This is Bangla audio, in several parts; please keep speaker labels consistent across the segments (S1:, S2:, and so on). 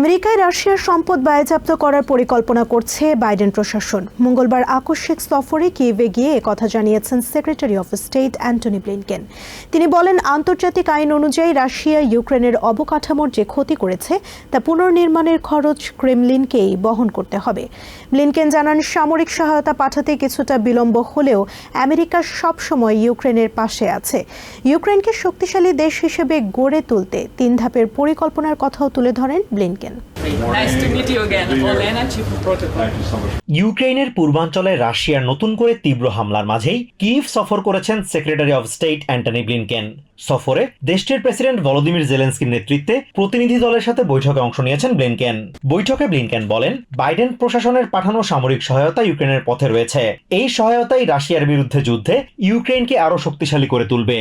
S1: আমেরিকায় রাশিয়ার সম্পদ বাজেয়াপ্ত করার পরিকল্পনা করছে বাইডেন প্রশাসন। মঙ্গলবার আকস্মিক সফরে কিয়েভে গিয়ে কথা জানিয়েছেন secretary of state Antony Blinken. তিনি বলেন, আন্তর্জাতিক আইন অনুযায়ী রাশিয়া ইউক্রেনের অবকাঠামোর যে ক্ষতি করেছে, তা পুনর্নির্মাণের খরচ ক্রেমলিনকেই বহন করতে হবে। ব্লিনকেন জানান, সামরিক সহায়তা পাঠাতে কিছুটা বিলম্ব হলেও আমেরিকা সবসময় ইউক্রেনের পাশে আছে। ইউক্রেনকে শক্তিশালী দেশ হিসেবে গড়ে তুলতে তিন ধাপের পরিকল্পনার কথাও তুলে ধরেন Blinken.
S2: Nice to meet you again. Olena, Chief of Protocol.
S3: ইউক্রেনের পূর্বাঞ্চলে রাশিয়ার নতুন করে তীব্র হামলার মাঝেই কিভ সফর করেছেন secretary of state Antony Blinken. সফরে দেশটির প্রেসিডেন্ট ভলোদিমির জেলেন্সকির নেতৃত্বে প্রতিনিধি দলের সাথে বৈঠকে অংশ নিয়েছেন ব্লিনকেন। বৈঠকে ব্লিনকেন বলেন বাইডেন প্রশাসনের পাঠানো সামরিক সহায়তা ইউক্রেনের পথে রয়েছে। এই সহায়তাই রাশিয়ার বিরুদ্ধে যুদ্ধে ইউক্রেনকে আরও শক্তিশালী করে তুলবে।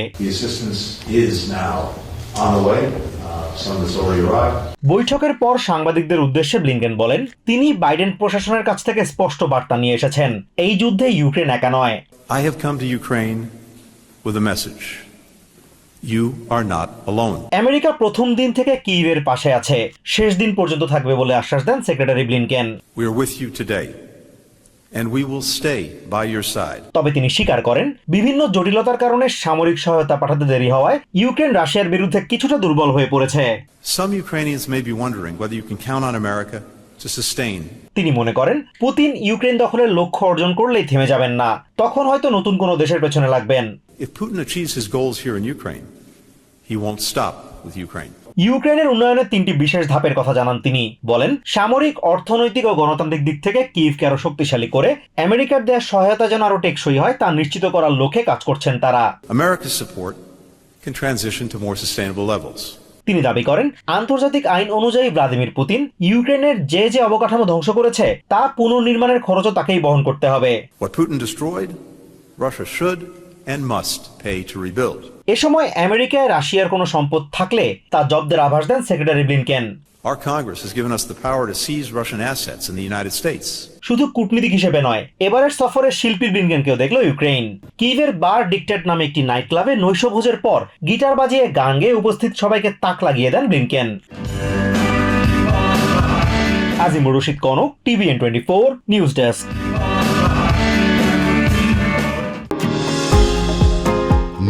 S3: বৈঠকের পর সাংবাদিকদের উদ্দেশ্যে ব্লিনকেন বলেন তিনি বাইডেন প্রশাসনের কাছ থেকে স্পষ্ট বার্তা নিয়ে এসেছেন। এই যুদ্ধে ইউক্রেন একা নয়।
S4: I have come to Ukraine with a message. You are not alone.
S3: America প্রথম দিন থেকে কিইভের পাশে আছে। শেষ দিন পর্যন্ত থাকবে বলে আশ্বাস দেন secretary Blinken
S4: We are with you today,
S3: তবে তিনি স্বীকার করেন বিভিন্ন জটিলতার কারণে সামরিক সহায়তা পাঠাতে দেরি হওয়ায় ইউক্রেন রাশিয়ার বিরুদ্ধে কিছুটা দুর্বল হয়ে পড়েছে।
S4: Some Ukrainians may be wondering whether you can on America
S3: তিনি মনে করেন পুতিন ইউক্রেন দখলের লক্ষ্য অর্জন করলেই থেমে যাবেন না তখন হয়তো নতুন কোনো দেশের পেছনে লাগবেন।
S4: If Putin achieves his goals here in Ukraine, he won't stop with Ukraine.
S3: ইউক্রেনের উন্নয়নের তিনটি বিশেষ ধাপের কথা জানান তিনি। বলেন সামরিক অর্থনৈতিক ও গণতান্ত্রিক দিক থেকে কিভকে আরও শক্তিশালী করে আমেরিকার দেওয়া সহায়তা যেন আরও টেকসই হয় তা নিশ্চিত করার লক্ষ্যে কাজ করছেন তারা।
S4: America's support can transition to more sustainable levels.
S3: তিনি দাবি করেন আন্তর্জাতিক আইন অনুযায়ী ভ্লাদিমির পুতিন ইউক্রেনের যে যে অবকাঠামো ধ্বংস করেছে তা পুনর্নির্মাণের খরচও তাকেই বহন করতে হবে।
S4: What Putin destroyed, Russia should and must pay to rebuild.
S3: এ সময় আমেরিকায় রাশিয়ার কোনো সম্পদ থাকলে তা জব্দের আভাস দেন secretary Blinken
S4: Our Congress has given us the power to seize Russian assets in the United States.
S3: শুধু কূটনীতিক হিসেবে নয় এবারের সফরে শিল্পী ব্লিনকেনকেও দেখল ইউক্রেন কিভের বার ডিকটেট নামে একটি নাইট ক্লাবে নৈশভোজের পর গিটার বাজিয়ে গান গেয়ে উপস্থিত সবাইকে তাক লাগিয়ে দেন Blinken Azimur Rashid Konok TVN twenty four news desk